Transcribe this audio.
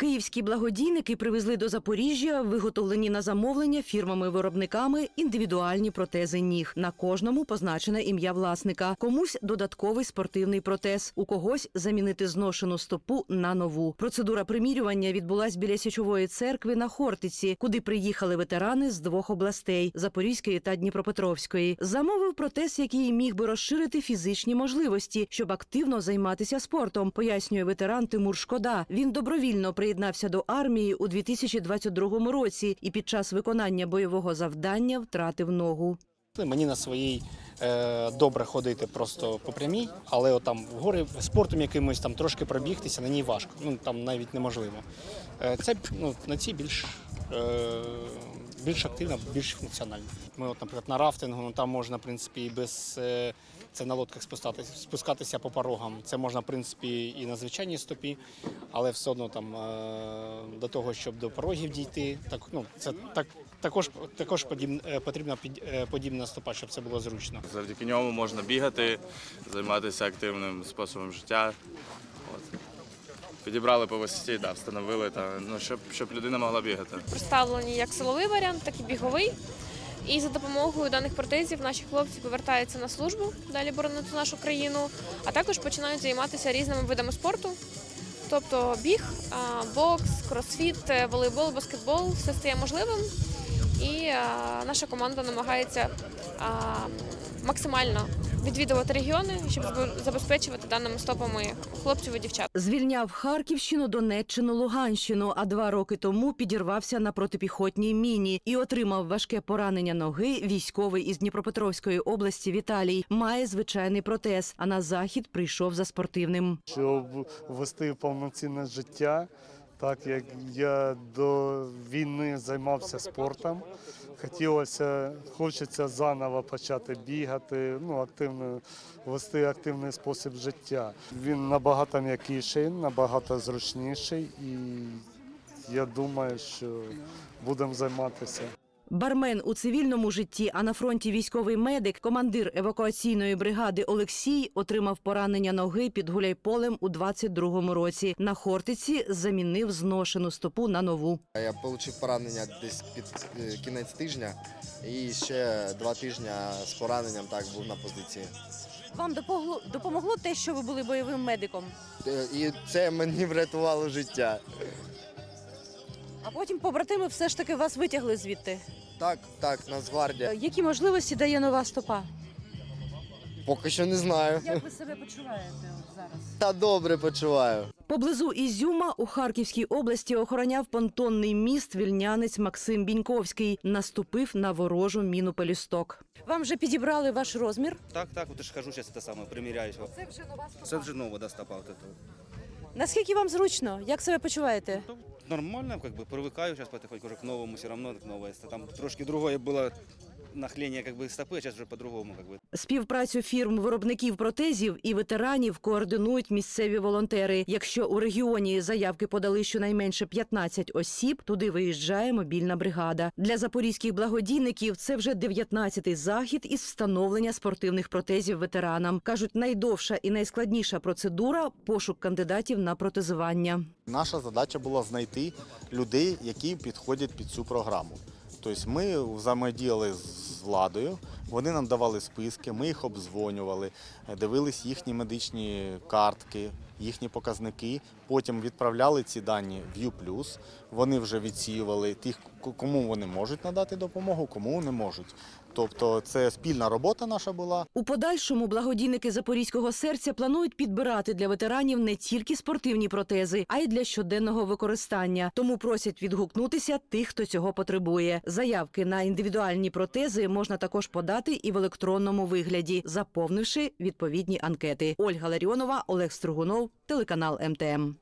Київські благодійники привезли до Запоріжжя виготовлені на замовлення фірмами-виробниками індивідуальні протези ніг. На кожному позначене ім'я власника. Комусь додатковий спортивний протез, у когось замінити зношену стопу на нову. Процедура примірювання відбулась біля січової церкви на Хортиці, куди приїхали ветерани з двох областей Запорізької та Дніпропетровської. Замовив протез, який міг би розширити фізичні можливості, щоб активно займатися спортом. Пояснює ветеран Тимур Шкода. Він добровільно приєднався до армії у 2022 році і під час виконання бойового завдання втратив ногу. Мені на своїй е, добре ходити просто по прямій, але отам в гори спортом якимось там трошки пробігтися на ній важко. Ну там навіть неможливо. Е, це ну, на цій більш, більш активна, більш функціональна. Ми, от, наприклад, на рафтингу, ну там можна, в принципі, і без е, це на лодках спускатися, спускатися по порогам. Це можна, в принципі, і на звичайній стопі, але все одно там е, до того, щоб до порогів дійти, так ну це так. Також також е, потрібна е, подібна стопа, щоб це було зручно. Завдяки ньому можна бігати, займатися активним способом життя. От. Підібрали по висоті, да, встановили, та, ну, щоб, щоб людина могла бігати. представлені як силовий варіант, так і біговий. І за допомогою даних протезів наші хлопці повертаються на службу, далі боронити нашу країну, а також починають займатися різними видами спорту. Тобто біг, бокс, кросфіт, е, волейбол, баскетбол все стає можливим. І наша команда намагається максимально відвідувати регіони, щоб забезпечувати даними стопами хлопців і дівчат. Звільняв Харківщину, Донеччину, Луганщину. А два роки тому підірвався на протипіхотній міні і отримав важке поранення ноги. Військовий із Дніпропетровської області Віталій має звичайний протез. А на захід прийшов за спортивним. щоб вести повноцінне життя. Так як я до війни займався спортом, хотілося, хочеться заново почати бігати, ну активно вести активний спосіб життя. Він набагато м'якіший, набагато зручніший, і я думаю, що будемо займатися. Бармен у цивільному житті, а на фронті військовий медик, командир евакуаційної бригади Олексій отримав поранення ноги під гуляйполем у 22-му році. На Хортиці замінив зношену стопу на нову. Я отримав поранення десь під е, кінець тижня, і ще два тижні з пораненням так був на позиції. Вам допомогло, допомогло те, що ви були бойовим медиком? Е, І це мені врятувало життя. А потім побратими все ж таки вас витягли звідти. Так, так, Нацгвардія. Е, Які можливості дає нова стопа? Поки що не знаю. Як ви себе почуваєте от зараз? Та добре почуваю. Поблизу Ізюма у Харківській області охороняв понтонний міст вільнянець Максим Біньковський. Наступив на ворожу міну пелюсток. Вам вже підібрали ваш розмір. Так, так, вот я ж хожу сейчас это самое, примеряюсь. Вот. Це вже нова Це вже нова да, стопа. Наскільки вам зручно? Як себе почуваєте? Ну, Нормально, как бы привыкаю сейчас потихоньку уже к новому, все равно к новое. Там трошки другое было нахление как бы стопы, а сейчас уже по-другому как бы. Співпрацю фірм виробників протезів і ветеранів координують місцеві волонтери. Якщо у регіоні заявки подали щонайменше 15 осіб, туди виїжджає мобільна бригада. Для запорізьких благодійників це вже 19-й захід із встановлення спортивних протезів ветеранам. кажуть, найдовша і найскладніша процедура пошук кандидатів на протезування. Наша задача була знайти людей, які підходять під цю програму. Тобто ми взаємодіяли з владою, вони нам давали списки, ми їх обдзвонювали, дивились їхні медичні картки, їхні показники. Потім відправляли ці дані в U+, вони вже відсіювали тих, кому вони можуть надати допомогу, кому не можуть. Тобто це спільна робота наша була. У подальшому благодійники запорізького серця планують підбирати для ветеранів не тільки спортивні протези, а й для щоденного використання. Тому просять відгукнутися тих, хто цього потребує. Заявки на індивідуальні протези можна також подати і в електронному вигляді, заповнивши відповідні анкети. Ольга Ларіонова, Олег Стругунов, телеканал МТМ.